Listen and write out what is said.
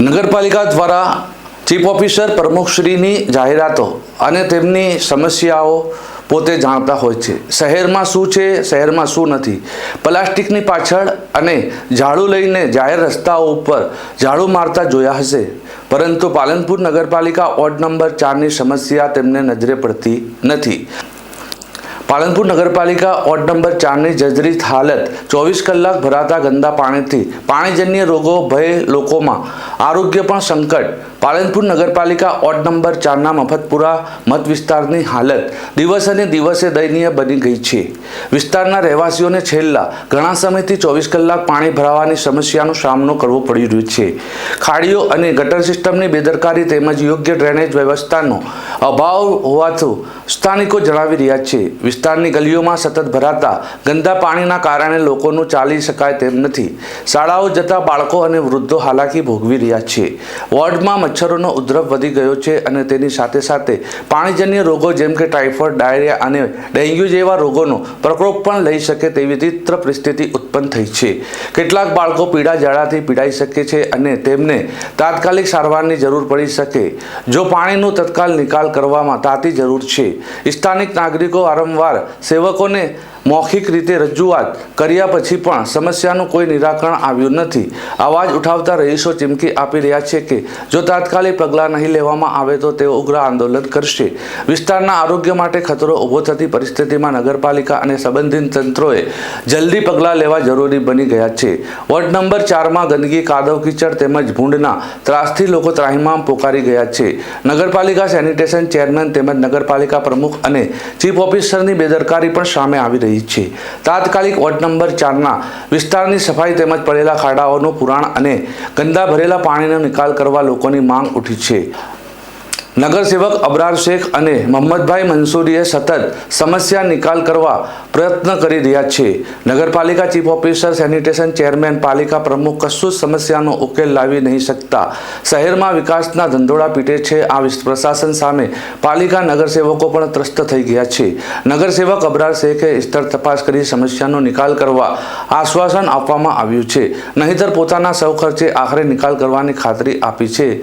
નગરપાલિકા દ્વારા chief officer પ્રમુખશ્રીની જાહેરાતો અને તેમની સમસ્યાઓ પોતે જાણતા હોય છે. શહેરમાં શું છે, શહેરમાં શું નથી? પ્લાસ્ટિકની પાછળ અને ઝાડુ લઈને જાહેર રસ્તાઓ ઉપર ઝાડુ મારતા જોયા હશે. પરંતુ પાલનપુર નગરપાલિકા વોર્ડ નંબર ચારની સમસ્યા તેમને નજરે પડતી નથી. પાલનપુર નગરપાલિકા વોર્ડ નંબર ચારની જર્જરિત હાલત ચોવીસ કલાક ભરાતા ગંદા પાણીથી પાણીજન્ય રોગો ભય લોકોમાં. આરોગ્ય પણ સંકટ. પાલનપુર નગરપાલિકા વોર્ડ નંબર ચારના મફતપુરા મત વિસ્તારની હાલત દિવસે ને દિવસે દયનીય બની ગઈ છે. વિસ્તારના રહેવાસીઓને છેલ્લા ઘણા સમયથી ચોવીસ કલાક પાણી ભરાવાની સમસ્યાનો સામનો કરવો પડી રહ્યો છે. ખાડીઓ અને ગટર સિસ્ટમની બેદરકારી તેમજ યોગ્ય ડ્રેનેજ વ્યવસ્થાનો અભાવ હોવાથી સ્થાનિકો જણાવી રહ્યા છે. વિસ્તારની ગલીઓમાં સતત ભરાતા ગંદા પાણીના કારણે લોકોનું ચાલી શકાય તેમ નથી. શાળાઓ જતા બાળકો અને વૃદ્ધો હાલાકી ભોગવી રહ્યા છે. વોર્ડમાં મચ્છરોનો ઉદ્રવ વધી ગયો છે અને તેની સાથે સાથે પાણીજન્ય રોગો જેમ કે ટાઇફોઇડ, ડાયરિયા અને ડેન્ગ્યુ જેવા રોગોનો પ્રકોપ પણ લઈ શકે તેવી વિચિત્ર પરિસ્થિતિ ઉત્પન્ન થઈ છે. કેટલાક બાળકો પીડા ઝાડાથી પીડાઈ શકે છે અને તેમને તાત્કાલિક સારવારની જરૂર પડી શકે. જો પાણીનું તત્કાલ નિકાલ કરવામાં તાતી જરૂર છે. સ્થાનિક નાગરિકો વારંવાર સેવકોને મૌખિક રીતે રજૂઆત કર્યા પછી પણ સમસ્યાનું કોઈ નિરાકરણ આવ્યું નથી. અવાજ ઉઠાવતા રહીશો ચીમકી આપી રહ્યા છે કે, જો તાત્કાલિક પગલાં નહીં લેવામાં આવે તો તેઓ ઉગ્ર આંદોલન કરશે. વિસ્તારના આરોગ્ય માટે ખતરો ઊભો થતી પરિસ્થિતિમાં નગરપાલિકા અને સંબંધિત તંત્રોએ જલ્દી પગલાં લેવા જરૂરી બની ગયા છે. વોર્ડ નંબર ચારમાં ગંદકી, કાદવ, કીચડ તેમજ ભૂંડના ત્રાસથી લોકો ત્રાહિમામ પોકારી ગયા છે. નગરપાલિકા સેનિટેશન ચેરમેન તેમજ નગરપાલિકા પ્રમુખ અને ચીફ ઓફિસરની બેદરકારી પણ સામે આવી રહી છે. તાત્કાલિક વોર્ડ નંબર ચારના વિસ્તારની સફાઈ તેમજ પડેલા ખાડાઓનું પુરાણ અને ગંદા ભરેલા પાણીનો નિકાલ કરવા લોકોની માંગ ઉઠી છે. નગરસેવક અબરાર શેખ અને મોહમ્મદભાઈ મંસૂરીએ સતત સમસ્યા નિકાલ કરવા પ્રયત્ન કરી રહ્યા છે. નગરપાલિકા ચીફ ઓફિસર, સેનિટેશન ચેરમેન, પાલિકા પ્રમુખ કશું જ સમસ્યાનો ઉકેલ લાવી નહીં શકતા. શહેરમાં વિકાસના ધંધોળા પીટે છે. આ પ્રશાસન સામે પાલિકા નગરસેવકો પણ ત્રસ્ત થઈ ગયા છે. નગરસેવક અબરાર શેખે સ્થળ તપાસ કરી સમસ્યાનો નિકાલ કરવા આશ્વાસન આપવામાં આવ્યું છે. નહીંતર પોતાના સૌ ખર્ચે આખરે નિકાલ કરવાની ખાતરી આપી છે.